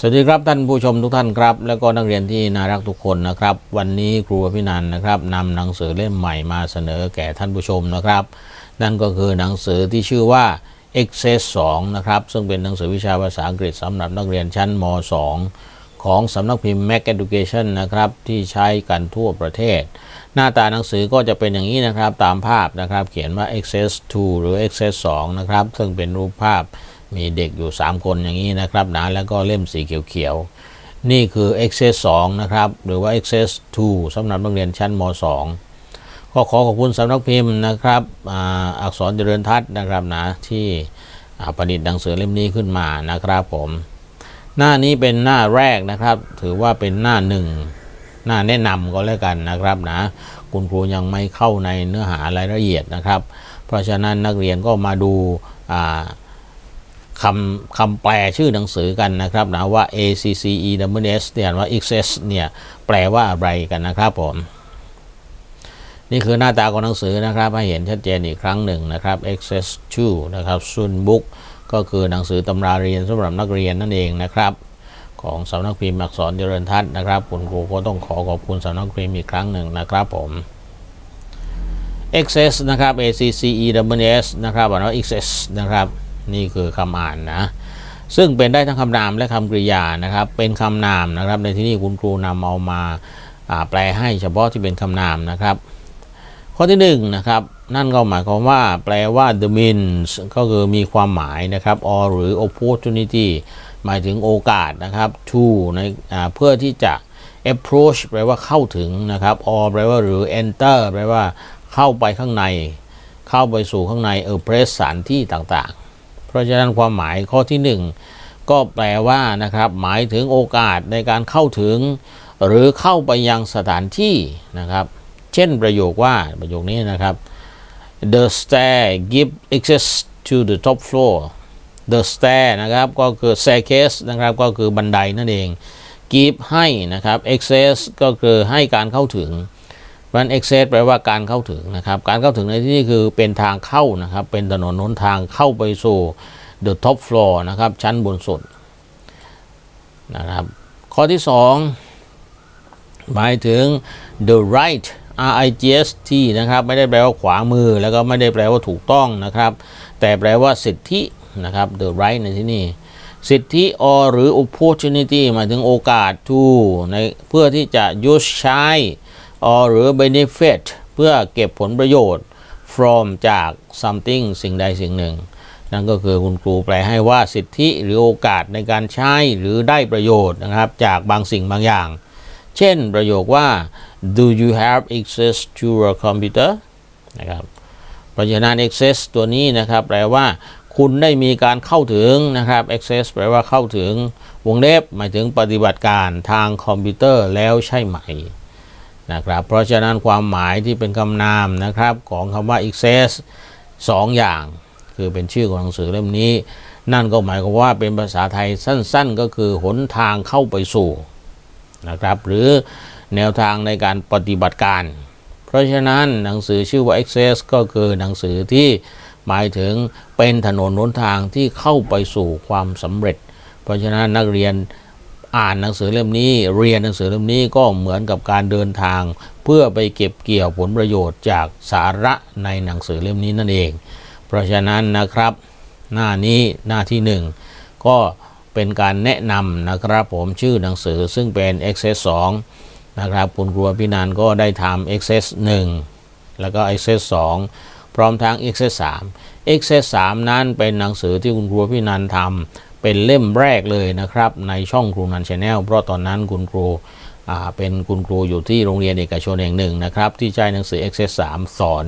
สวัสดีครับท่านผู้ชมทุกท่านครับ แล้วก็นักเรียนที่น่ารักทุกคนนะครับ วันนี้ครูอภินันนะครับนำหนังสือเล่มใหม่มาเสนอแก่ท่านผู้ชมนะครับ นั่นก็คือหนังสือที่ชื่อว่า Excess 2นะครับซึ่งเป็นหนังสือวิชาภาษาอังกฤษสำหรับนักเรียนชั้นม 2 ของสำนักพิมพ์ Mac Education นะครับที่ใช้กันทั่วประเทศ หน้าตาหนังสือก็จะเป็นอย่างนี้นะครับตามภาพนะครับ เขียนว่า Excess 2 หรือ Excess 2นะครับซึ่งเป็นรูปภาพ มีเด็กอยู่ 3 คนอย่างนี้นะครับนะแล้วก็เล่มสีเขียวๆ นี่คือ Excess 2 นะครับ หรือว่า Excess 2สำหรับนักเรียนชั้นม 2 ก็ขอขอบคุณสำนักพิมพ์นะครับอ,อักษรเจริญทัศน์นะครับนะที่ประดิษฐ์หนังสือเล่มนี้ขึ้นมานะครับผม หน้านี้เป็นหน้าแรกนะครับ ถือว่าเป็นหน้าหนึ่งหน้าแนะนำก็แล้วกันนะครับนะคุณครูยังไม่เข้าในเนื้อหารายละเอียดนะครับ เพราะฉะนั้นนักเรียนก็มาดูอ่า คำคำแปลชื่อหนังสือกันนะครับนะว่า A C C E W S เนี่ยว่า excess เนี่ยแปลว่าอะไรกันนะครับผม นี่คือหน้าตาของหนังสือนะครับให้เห็นชัดเจนอีกครั้งหนึ่งนะครับ Access 2นะครับซุนบุ๊กก็คือหนังสือตำราเรียนสำหรับนักเรียนนั่นเองนะครับ ของสำนักพิมพ์อักษรเจริญทัศน์นะครับคุณครูก็ต้องขอขอบคุณสำนักพิมพ์อีกครั้งหนึ่งนะครับผม Access นะครับ A C C E W S นะครับอ่านว่า Access นะครับ นี่คือคำอ่านนะ ซึ่งเป็นได้ทั้งคำนามและคำกริยานะครับ เป็นคำนามนะครับ ในที่นี้คุณครูนำเอามาแปลให้เฉพาะที่เป็นคำนามนะครับ ข้อที่หนึ่งนะครับนั่นก็หมายความว่าแปลว่า the means ก็คือมีความหมายนะครับ or หรือ opportunity หมายถึงโอกาสนะครับ to ในเพื่อที่จะ approach แปลว่าเข้าถึงนะครับ or แปลว่าหรือ enter แปลว่าเข้าไปข้างใน เข้าไปสู่ข้างใน a place สถานที่ต่างๆ เพราะฉะนั้นความหมายข้อที่หนึ่งก็แปลว่านะครับหมายถึงโอกาสในการเข้าถึง หรือเข้าไปยังสถานที่นะครับ เช่นประโยคว่าประโยคนี้นะครับ the stair give access to the top floor the stair นะครับก็คือ staircase นะครับก็คือบันไดนั่นเอง give ให้นะครับ access ก็คือให้การเข้าถึง เพราะฉะนั้น access แปลว่าการเข้าถึงนะครับ การเข้าถึงในที่นี้คือเป็นทางเข้านะครับ เป็นถนนหนทางเข้าไปสู่ the top floor นะครับ ชั้นบนสุดนะครับ ข้อที่สองหมายถึง the right R I G S T นะครับ ไม่ได้แปลว่าขวามือ แล้วก็ไม่ได้แปลว่าถูกต้องนะครับ แต่แปลว่าสิทธินะครับ the right ในที่นี่สิทธิ or หรือ opportunity หมายถึงโอกาส to ในเพื่อที่จะ use ใช้ or หรือ benefit เพื่อเก็บผลประโยชน์ from จาก something สิ่งใดสิ่งหนึ่ง นั่นก็คือคุณครูแปลให้ว่าสิทธิหรือโอกาสในการใช้หรือได้ประโยชน์นะครับจากบางสิ่งบางอย่าง เช่นประโยคว่า do you have access to a computer นะครับเพราะฉะนั้น access ตัวนี้นะครับแปลว่าคุณได้มีการเข้าถึงนะครับ access แปลว่าเข้าถึงวงเล็บหมายถึงปฏิบัติการทางคอมพิวเตอร์แล้วใช่ไหม นะครับ เพราะฉะนั้นความหมายที่เป็นคำนามนะครับของคำว่า access สองอย่าง คือเป็นชื่อของหนังสือเล่มนี้ นั่นก็หมายความว่าเป็นภาษาไทยสั้นๆ ก็คือหนทางเข้าไปสู่นะครับ หรือแนวทางในการปฏิบัติการ เพราะฉะนั้นหนังสือชื่อว่า Access ก็คือหนังสือที่หมายถึงเป็นถนนหนทางที่เข้าไปสู่ความสำเร็จ เพราะฉะนั้นนักเรียน อ่านหนังสือเล่มนี้ เรียนหนังสือเล่มนี้ก็เหมือนกับการเดินทาง เพื่อไปเก็บเกี่ยวผลประโยชน์จากสาระในหนังสือเล่มนี้นั่นเอง เพราะฉะนั้นนะครับ หน้านี้หน้าที่หนึ่งก็เป็นการแนะนำนะครับผมชื่อหนังสือซึ่งเป็น Access 2นะครับคุณครูพินันก็ได้ทำ Access 1 แล้วก็ Access 2 พร้อมทั้ง Access 3 Access 3 นั้นเป็นหนังสือที่คุณครูพินันทำ เป็นเล่มแรกเลยนะครับในช่องครูนันชาแนลเพราะตอนนั้นคุณครูเป็นคุณครูอยู่ที่โรงเรียนเอกชนแห่งหนึ่งนะครับ ที่ใช้หนังสือ Access 3 สอน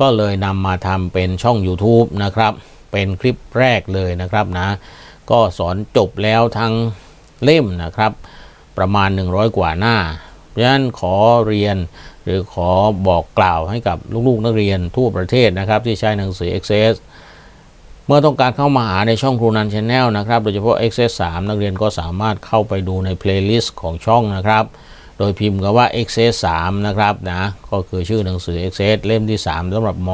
ก็เลยนำมาทำเป็นช่อง YouTube นะครับ เป็นคลิปแรกเลยนะครับนะ ก็สอนจบแล้วทั้งเล่มนะครับ ประมาณ 100 กว่าหน้าเพราะฉะนั้นขอเรียนหรือขอบอกกล่าวให้กับลูกๆนักเรียนทั่วประเทศนะครับ ที่ใช้หนังสือ Access เมื่อต้องการเข้ามาหาในช่องครูนันชาแนลนะครับ โดยเฉพาะ Access 3นักเรียนก็สามารถเข้าไปดูในเพลย์ลิสต์ของช่องนะครับ โดยพิมพ์คำว่า Access 3นะครับนะก็คือชื่อหนังสือ Access เล่มที่ 3สำหรับม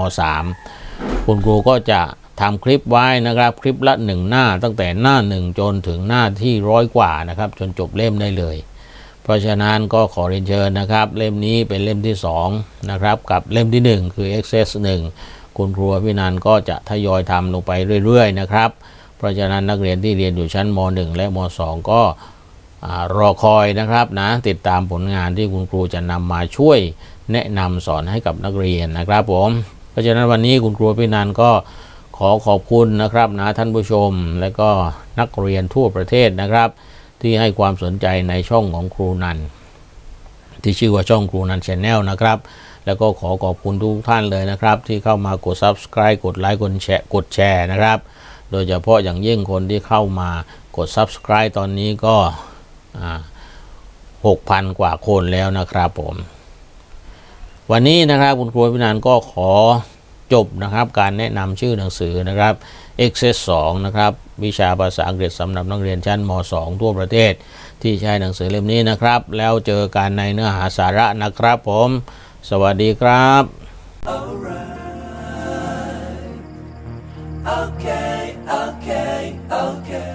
3 คุณครูก็จะทำคลิปไว้นะครับ คลิปละหนึ่งหน้าตั้งแต่หน้าหนึ่งจนถึงหน้าที่ร้อยกว่านะครับ จนจบเล่มได้เลย เพราะฉะนั้นก็ขอเรียนเชิญนะครับ เล่มนี้เป็นเล่มที่ 2 นะครับ กับเล่มที่ 1 คือ Access 1 คุณครูพี่นันก็จะทยอยทำลงไปเรื่อยๆนะครับ เพราะฉะนั้นนักเรียนที่เรียนอยู่ชั้นม .1 และม .2 ก็รอคอยนะครับนะติดตามผลงานที่คุณครูจะนำมาช่วยแนะนำสอนให้กับนักเรียนนะครับผมเพราะฉะนั้นวันนี้คุณครูพี่นันก็ขอขอบคุณนะครับนะท่านผู้ชมและก็นักเรียนทั่วประเทศนะครับ ที่ให้ความสนใจในช่องของครูนันที่ชื่อว่าช่องครูนันชแนลนะครับ แล้วก็ขอขอบคุณทุกท่านเลยนะครับ ที่เข้ามากด subscribe กดไลค์กดแชร์กดแชร์นะครับ โดยเฉพาะอย่างยิ่งคนที่เข้ามากด subscribe ตอนนี้ก็หกพันกว่าคนแล้วนะครับผม วันนี้นะครับคุณครูพินันก็ขอจบนะครับ การแนะนำชื่อหนังสือนะครับ Access 2นะครับ วิชาภาษาอังกฤษสำหรับนักเรียนชั้นม .2 ทั่วประเทศ ที่ใช้หนังสือเล่มนี้นะครับ แล้วเจอกันในเนื้อหาสาระนะครับผม สวัสดีครับ okay, okay, okay.